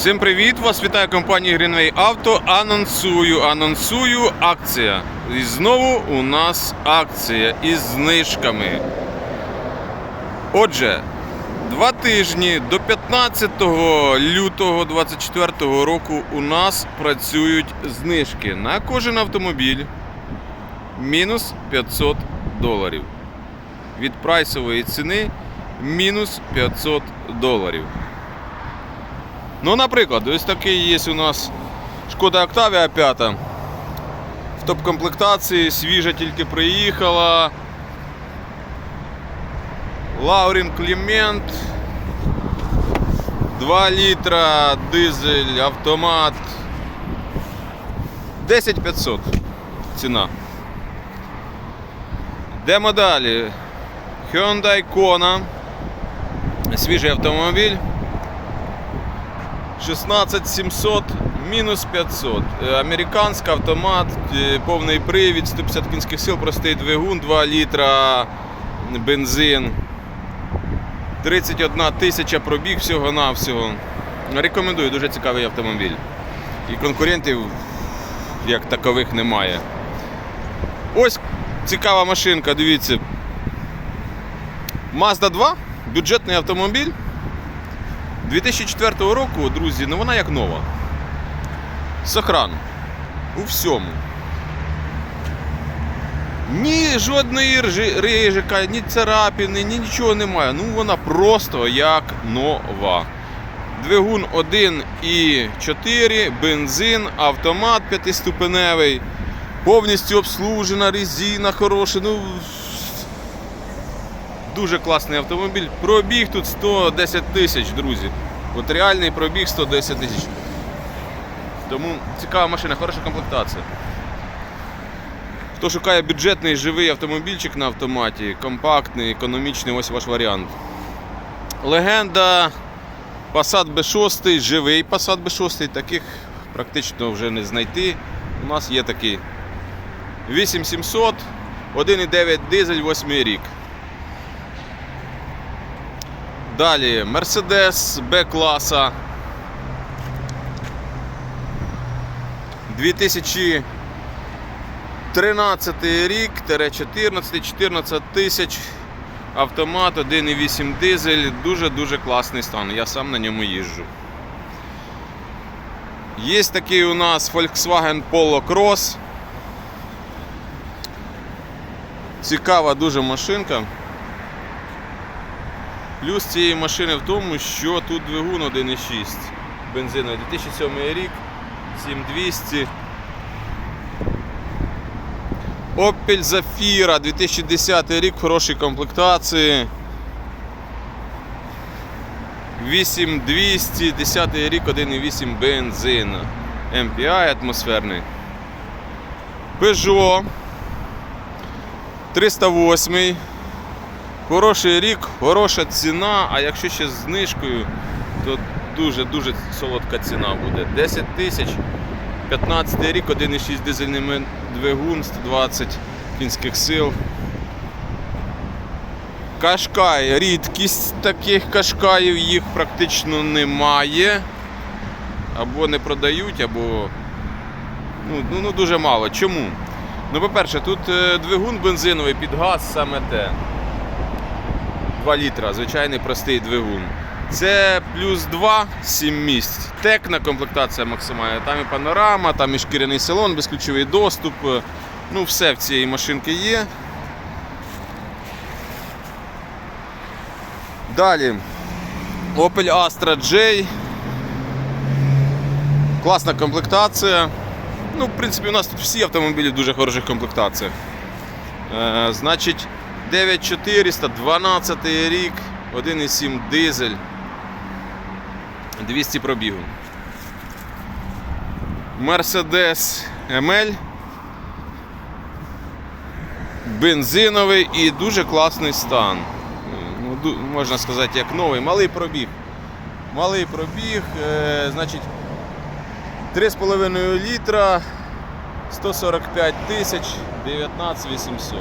Всім привіт! Вас вітає компанія Greenway Auto. Анонсую, анонсую акція. І знову у нас акція із знижками. Отже, два тижні до 15 лютого 2024 року у нас працюють знижки на кожен автомобіль мінус 500 доларів. Від прайсової ціни мінус 500 доларів. Ну, наприклад, ось такий є у нас Шкода Octavia 5. В топ-комплектації свіжа тільки приїхала. Лаурін Клімент. 2 літра, дизель, автомат. 10500 ціна. Йдемо далі. Hyundai Kona. Свіжий автомобіль. 16700 мінус 500. Е, Американський автомат, е, повний привід, 150 кінських сил, простий двигун, 2 літра бензин. 31 тисяча пробіг всього-навсього. Рекомендую, дуже цікавий автомобіль. І конкурентів як такових немає. Ось цікава машинка, дивіться. Mazda 2, бюджетний автомобіль. 2004 року, друзі, ну вона як нова. Сохран. У всьому. Ні жодної рижика, ні царапини, ні нічого немає. Ну вона просто як нова. Двигун 1,4, бензин, автомат п'ятиступеневий, повністю обслужена, резина хороша. Ну, Дуже класний автомобіль. Пробіг тут 110 тисяч, друзі. От реальний пробіг 110 тисяч. Тому цікава машина, хороша комплектація. Хто шукає бюджетний живий автомобільчик на автоматі, компактний, економічний, ось ваш варіант. Легенда Passat B6, живий Passat B6, таких практично вже не знайти. У нас є такий 8700, 1,9 дизель, 8 рік. Далі Mercedes B-класа. 2013 рік, 14, 14 тисяч. Автомат 1,8 дизель. Дуже-дуже класний стан. Я сам на ньому їжджу. Є такий у нас Volkswagen Polo Cross. Цікава дуже машинка. Плюс цієї машини в тому, що тут двигун 1,6 бензиновий 2007 рік, 7200. Opel Zafira 2010 рік хорошій комплектації. 8200, 10 рік 1,8 бензин. MPI атмосферний. Peugeot 308. Хороший рік, хороша ціна, а якщо ще з знижкою, то дуже-дуже солодка ціна буде. 10 тисяч, 15 рік, 1,6 дизельний двигун, 120 кінських сил. Кашкай, рідкість таких кашкаїв, їх практично немає. Або не продають, або ну, ну, ну дуже мало. Чому? Ну, по-перше, тут е, двигун бензиновий під газ саме те. 2 літра, звичайний простий двигун. Це плюс 2, 7 місць. Текна комплектація максимальна. Там і панорама, там і шкіряний салон, безключовий доступ. Ну, все в цієї машинки є. Далі. Opel Astra J. Класна комплектація. Ну, в принципі, у нас тут всі автомобілі в дуже хороших комплектаціях. Е, значить, 9400, 12 рік, 1,7 дизель, 200 пробігу. Mercedes ML. Бензиновий і дуже класний стан. Ну, можна сказати, як новий, малий пробіг. Малий пробіг, е, значить, 3,5 літра, 145 тисяч, 19 800.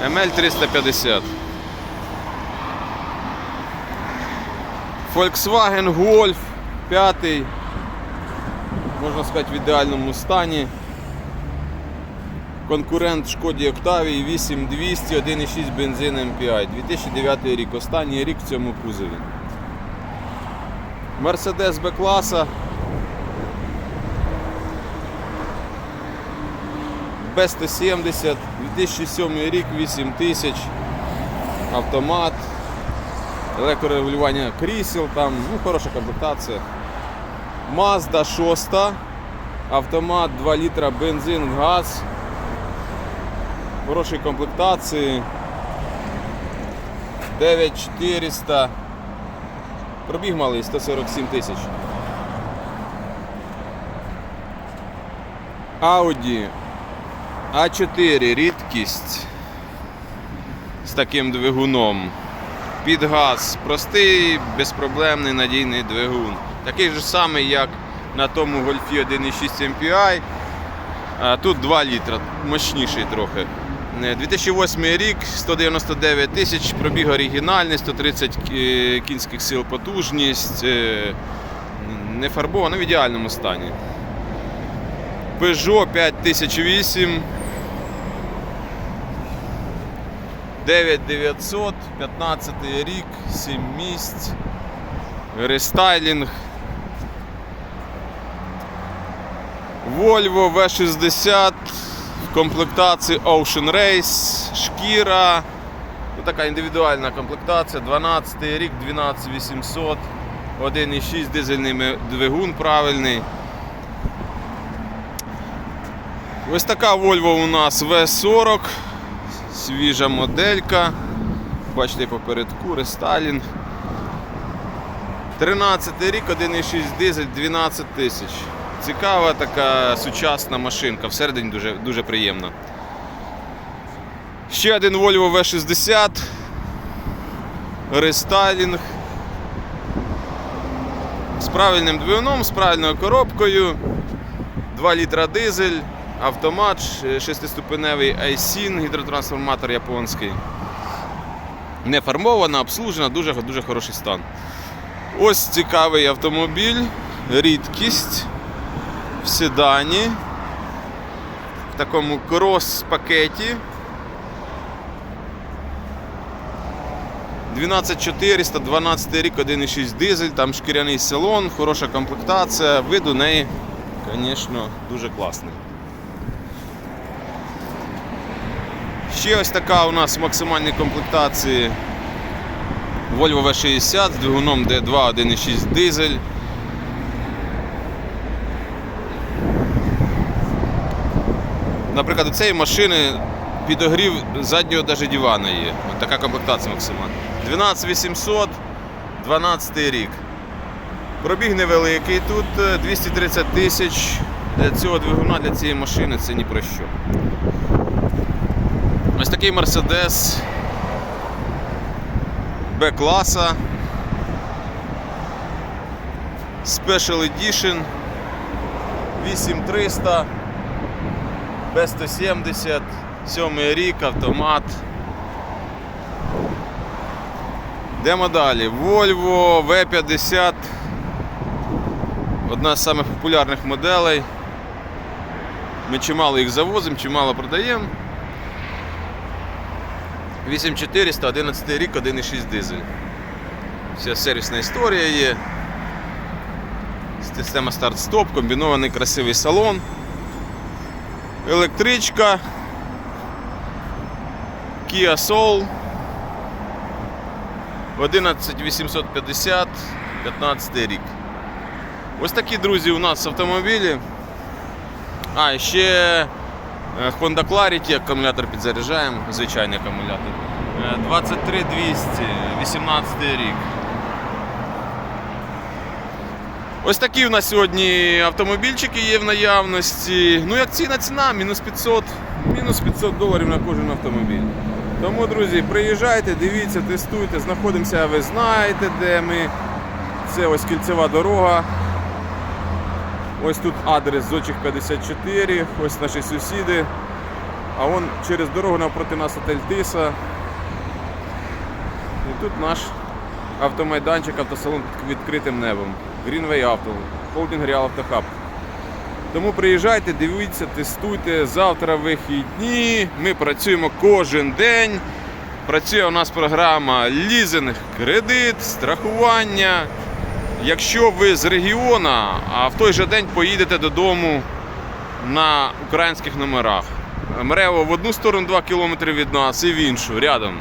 ML 350. Volkswagen Golf 105 можна сказати, в ідеальному стані. Конкурент Шкоді Октавії 8200, 1,6 бензин MPI. 2009 рік. Останній рік в цьому кузові. Мерседес Б-класа. Б170, 2007 рік, 8000, автомат, електрорегулювання крісел, там, ну, хороша комплектація. Mazda 6, автомат 2 літра бензин, газ. Хорошої комплектації. 9400. Пробіг малий 147 тисяч. Audi А4 рідкість з таким двигуном. Під газ. Простий, безпроблемний надійний двигун. Такий же самий, як на тому гольфі 1,6 MPI. Тут 2 літра, мощніший трохи. Е, 2008 рік, 199 тисяч, пробіг оригінальний, 130 кінських сил потужність, е, не фарбовано в ідеальному стані. Peugeot 5008. 9900, 15 рік, 7 місць, рестайлінг. Volvo V60 в комплектації Ocean Race, шкіра. Ну, така індивідуальна комплектація. 12 рік, 12800, 1,6 дизельний двигун правильний. Ось така Volvo у нас V40, свіжа моделька. Бачите попередку, рестайлінг. 13 рік, 1,6 дизель, 12 тисяч. Цікава така сучасна машинка, всередині дуже, дуже приємна. Ще один Volvo V60. Рестайлінг. З правильним двигуном, з правильною коробкою. 2 літра дизель, автомат, 6-ступеневий Aisin, гідротрансформатор японський. Не фармована, обслужена, дуже, дуже хороший стан. Ось цікавий автомобіль, рідкість в седані, в такому крос-пакеті. 12400, 12 рік, 1,6 дизель, там шкіряний салон, хороша комплектація, вид у неї, звісно, дуже класний. Ще ось така у нас в максимальній комплектації Volvo V60 з двигуном D2 1,6 дизель. Наприклад, у цієї машини підогрів заднього даже дивана є. От така комплектація максимальна. 12800, 12 рік. Пробіг невеликий, тут е, 230 тисяч. Для цього двигуна, для цієї машини це ні про що. Ось такий Mercedes Б-класа. Special Edition 8300 Б170, 7 рік, автомат. Йдемо далі. Volvo V50. Одна з самих популярних моделей. Ми чимало їх завозимо, чимало продаємо. 8400, 11 рік, 1,6 дизель. Вся сервісна історія є. Система старт-стоп, комбінований красивий салон. Електричка. Kia Soul. 11850, 15 рік. Ось такі, друзі, у нас автомобілі. А, ще Honda Clarity, акумулятор підзаряджаємо, звичайний акумулятор. Е, 23200, 18 рік. Ось такі у нас сьогодні автомобільчики є в наявності. Ну як ціна ціна, мінус 500, мінус 500 доларів на кожен автомобіль. Тому, друзі, приїжджайте, дивіться, тестуйте, знаходимося, ви знаєте, де ми. Це ось кільцева дорога. Ось тут адрес Зочих 54, ось наші сусіди. А вон через дорогу навпроти нас отель Тиса. І тут наш автомайданчик, автосалон під відкритим небом. Greenway Auto, Holding Real Автохаб. Тому приїжджайте, дивіться, тестуйте. Завтра вихідні. Ми працюємо кожен день. Працює у нас програма лізинг, кредит, страхування. Якщо ви з регіона, а в той же день поїдете додому на українських номерах. Мрево в одну сторону 2 км від нас і в іншу, рядом.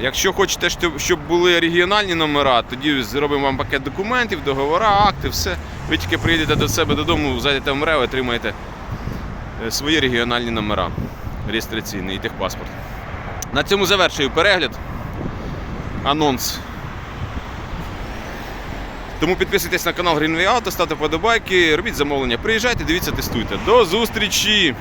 Якщо хочете, щоб- були регіональні номера, тоді зробимо вам пакет документів, договори, акти, все. Ви тільки приїдете до себе додому, зайдете в МРЕВ, отримаєте е, свої регіональні номера реєстраційний і техпаспорт. На цьому завершую перегляд. Анонс. Тому підписуйтесь на канал Greenway Auto, ставте подобайки, робіть замовлення. Приїжджайте, дивіться, тестуйте. До зустрічі!